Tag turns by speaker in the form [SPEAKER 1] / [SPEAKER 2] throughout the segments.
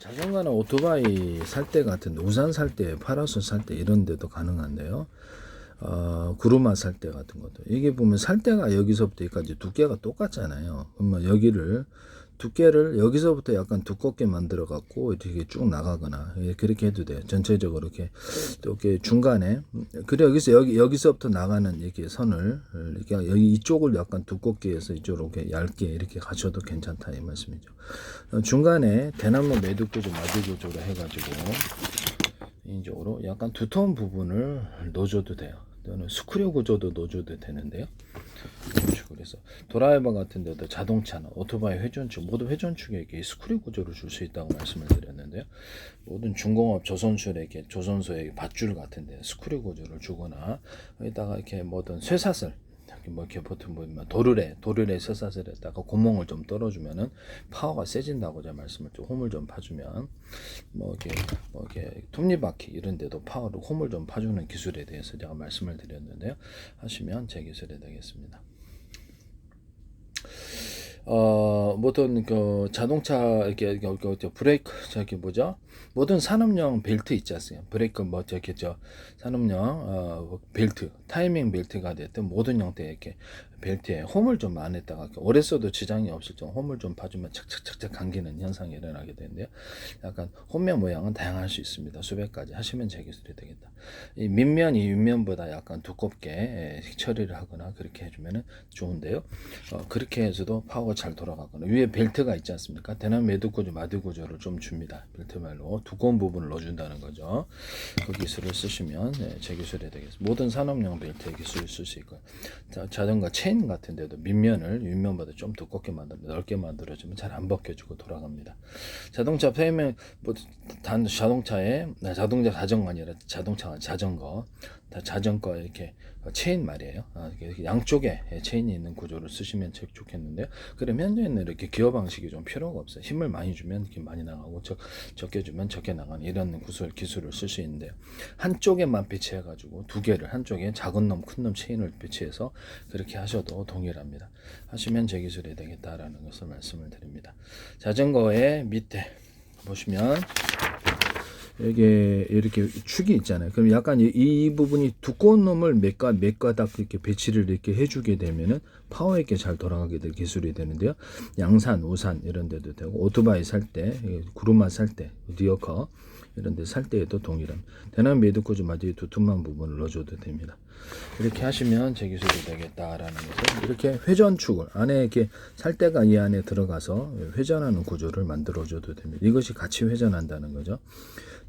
[SPEAKER 1] 자전거나 오토바이 살 때 같은데 우산 살 때, 파라솔 살 때 이런 데도 가능한데요. 어, 구루마 살 때 같은 것도 이게 보면 살 때가 여기서부터 여기까지 두께가 똑같잖아요. 그러면 여기를 두께를 여기서부터 약간 두껍게 만들어 갖고 이렇게 쭉 나가거나 예, 그렇게 해도 돼요. 전체적으로 이렇게 또 이렇게 중간에 그래 여기서 여기 여기서부터 나가는 이렇게 선을 이렇게 여기 이쪽을 약간 두껍게 해서 이쪽으로 이렇게 얇게 이렇게 가셔도 괜찮다 이 말씀이죠. 어, 중간에 대나무 매듭 구조 마디 구조로 해가지고 이쪽으로 약간 두터운 부분을 넣어줘도 돼요. 또는 스크류 구조도 넣어줘도 되는데요. 그래서 드라이버 같은 데도 자동차나 오토바이 회전축 모두 회전축에 이렇게 스크류 구조를 줄 수 있다고 말씀을 드렸는데요. 모든 중공업 조선술에게 조선소에 밧줄 같은 데 스크류 구조를 주거나 여기다가 이렇게 뭐든 쇠사슬 뭐 이렇게 보통 보면 도르래 도르래 쇠사슬에다가 구멍을 좀 떨어주면은 파워가 세진다고 제가 말씀을 좀 홈을 좀 파주면 뭐 이렇게 뭐 이렇게 톱니바퀴 이런 데도 파워를 홈을 좀 파주는 기술에 대해서 제가 말씀을 드렸는데요. 하시면 제 기술이 되겠습니다. 어, 모든 그 자동차 이렇게 그, 그, 저 브레이크 저기 뭐죠? 모든 산업용 벨트 있지 않습니까? 브레이크 뭐 저기 저 산업용 어, 벨트, 타이밍 벨트가 됐든 모든 형태의 이렇게 벨트에 홈을 좀 안에다가 이렇게 오래 써도 지장이 없을 정도 홈을 좀 파주면 착착착착 감기는 현상이 일어나게 되는데요. 약간 홈면 모양은 다양할 수 있습니다. 수백 가지 하시면 제 기술이 되겠다. 이 밑면이 윗면보다 약간 두껍게 예, 처리를 하거나 그렇게 해주면 좋은데요. 어, 그렇게 해서도 파워가 잘 돌아가거나 위에 벨트가 있지 않습니까? 대남 매듭 구조, 마디 구조를 좀 줍니다. 벨트 말로 두꺼운 부분을 넣어준다는 거죠. 그 기술을 쓰시면 예, 제 기술이 되겠습니다. 모든 산업용 벨트의 기술을 쓸 수 있고요. 자, 자전거 체인 같은 데도 밑면을 윗면보다 좀 두껍게 만들면 넓게 만들어주면 잘 안 벗겨지고 돌아갑니다. 자동차 프레임은 뭐단 자동차에 네, 자동차 자전거 아니라 자동차가 자전거 다 자전거 이렇게 체인 말이에요. 아, 양쪽에 체인이 있는 구조를 쓰시면 좋겠는데요. 그러면 현재는 이렇게 기어 방식이 좀 필요가 없어요. 힘을 많이 주면 이렇게 많이 나가고 적, 적게 주면 적게 나가는 이런 구술 기술을 쓸 수 있는데요. 한쪽에만 배치해 가지고 두 개를 한쪽에 작은 놈, 큰 놈 체인을 배치해서 그렇게 하셔도 동일합니다. 하시면 제 기술이 되겠다라는 것을 말씀을 드립니다. 자전거의 밑에 보시면 이게 이렇게 축이 있잖아요. 그럼 약간 이, 이 부분이 두꺼운 놈을 몇 가, 몇 가닥 이렇게 배치를 이렇게 해주게 되면은 파워 있게 잘 돌아가게 될 기술이 되는데요. 양산, 우산 이런 데도 되고 오토바이 살 때, 구루마 살 때, 리어커 이런 데 살 때에도 동일한 대남 매듭구조 마디 두툼한 부분을 넣어줘도 됩니다. 이렇게 하시면 제 기술이 되겠다라는 것을 이렇게 회전축을 안에 이렇게 살 때가 이 안에 들어가서 회전하는 구조를 만들어줘도 됩니다. 이것이 같이 회전한다는 거죠.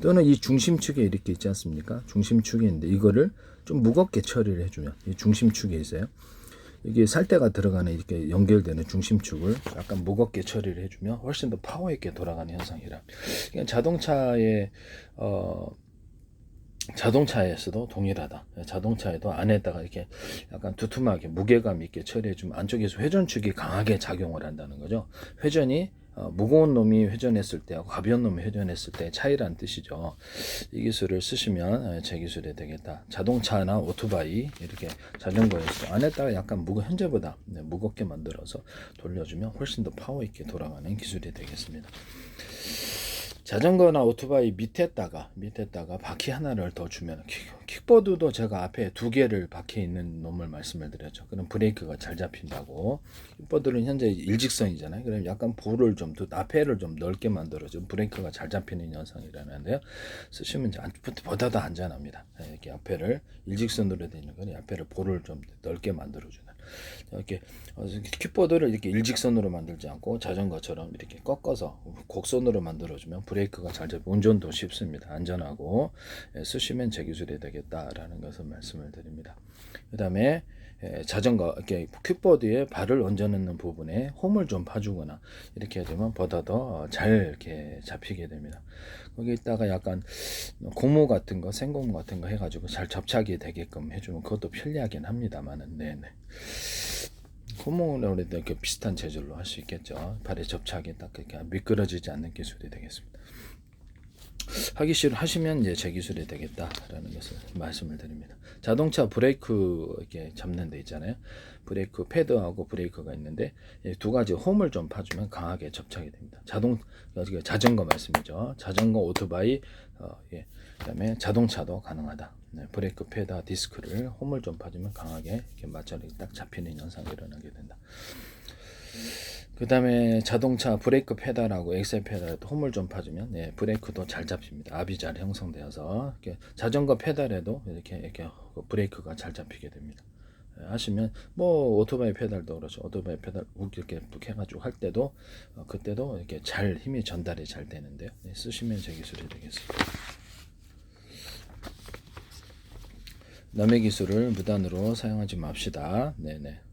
[SPEAKER 1] 또는 이 중심축에 이렇게 있지 않습니까? 중심축이 있는데 이거를 좀 무겁게 처리를 해주면 이 중심축에 있어요. 이게 살대가 들어가는 이렇게 연결되는 중심축을 약간 무겁게 처리를 해주면 훨씬 더 파워 있게 돌아가는 현상이라. 그러니까 자동차의 어 자동차에서도 동일하다. 자동차에도 안에다가 이렇게 약간 두툼하게 무게감 있게 처리해주면 안쪽에서 회전축이 강하게 작용을 한다는 거죠. 회전이 어, 무거운 놈이 회전했을 때하고 가벼운 놈이 회전했을 때 차이란 뜻이죠. 이 기술을 쓰시면 어, 제 기술이 되겠다. 자동차나 오토바이 이렇게 자전거에서 안에다가 약간 무거 현재보다 네, 무겁게 만들어서 돌려주면 훨씬 더 파워 있게 돌아가는 기술이 되겠습니다. 자전거나 오토바이 밑에다가 밑에다가 바퀴 하나를 더 주면 킥, 보드도 제가 앞에 두 개를 바퀴 있는 놈을 말씀을 드렸죠. 그럼 브레이크가 잘 잡힌다고. 킥보드는 현재 일직선이잖아요. 그럼 약간 볼을 좀 앞에를 좀 넓게 만들어줘 브레이크가 잘 잡히는 현상이라는데요. 쓰시면 이제 보다도 안전합니다. 네, 이렇게 앞에를 일직선으로 되는 거니 앞에를 볼을 좀 넓게 만들어주는. 이렇게 어, 킥보드를 이렇게 일직선으로 만들지 않고 자전거처럼 이렇게 꺾어서 곡선으로 만들어주면 브레이크가 잘 잡혀 운전도 쉽습니다. 안전하고 예, 쓰시면 제 기술이 되겠다라는 것을 말씀을 드립니다. 그 다음에 예, 자전거 이렇게 킥보드에 발을 얹어 놓는 부분에 홈을 좀 파주거나 이렇게 되면 보다 더 잘 이렇게 잡히게 됩니다. 거기다가 약간 고무 같은 거, 생고무 같은 거 해가지고 잘 접착이 되게끔 해주면 그것도 편리하긴 합니다만은 네네. 고무로 이렇게 비슷한 재질로 할 수 있겠죠. 발에 접착이 딱 이렇게 미끄러지지 않는 기술이 되겠습니다. 하기 싫어 하시면 이제 제 기술이 되겠다라는 것을 말씀을 드립니다. 자동차 브레이크 이렇게 잡는 데 있잖아요. 브레이크 패드하고 브레이크가 있는데 이두 가지 홈을 좀 파주면 강하게 접착이 됩니다. 자동 자전거 말씀이죠. 자전거 오토바이 어, 예. 그다음에 자동차도 가능하다. 네, 브레이크 패드와 디스크를 홈을 좀 파주면 강하게 이렇게 맞춰리 딱 잡히는 현상이 일어나게 된다. 그 다음에 자동차 브레이크 페달하고 엑셀 페달에도 홈을 좀 파주면 예, 브레이크도 잘 잡힙니다. 압이 잘 형성되어서 자전거 페달에도 이렇게 이렇게 그 브레이크가 잘 잡히게 됩니다. 예, 하시면 뭐 오토바이 페달도 그렇죠. 오토바이 페달 욱 이렇게 뚝 해가지고 할 때도 어, 그때도 이렇게 잘 힘이 전달이 잘 되는데요. 네, 쓰시면 제 기술이 되겠습니다. 남의 기술을 무단으로 사용하지 맙시다. 네네.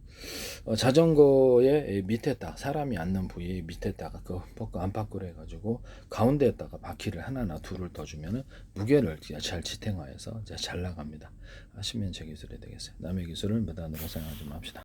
[SPEAKER 1] 어, 자전거의 밑에다 사람이 앉는 부위 밑에다가 그 포크 안팎으로 해가지고 가운데에다가 바퀴를 하나나 둘을 떠주면은 무게를 잘 지탱하여서 잘 나갑니다. 하시면 제 기술이 되겠어요. 남의 기술을 무단으로 사용하지 맙시다.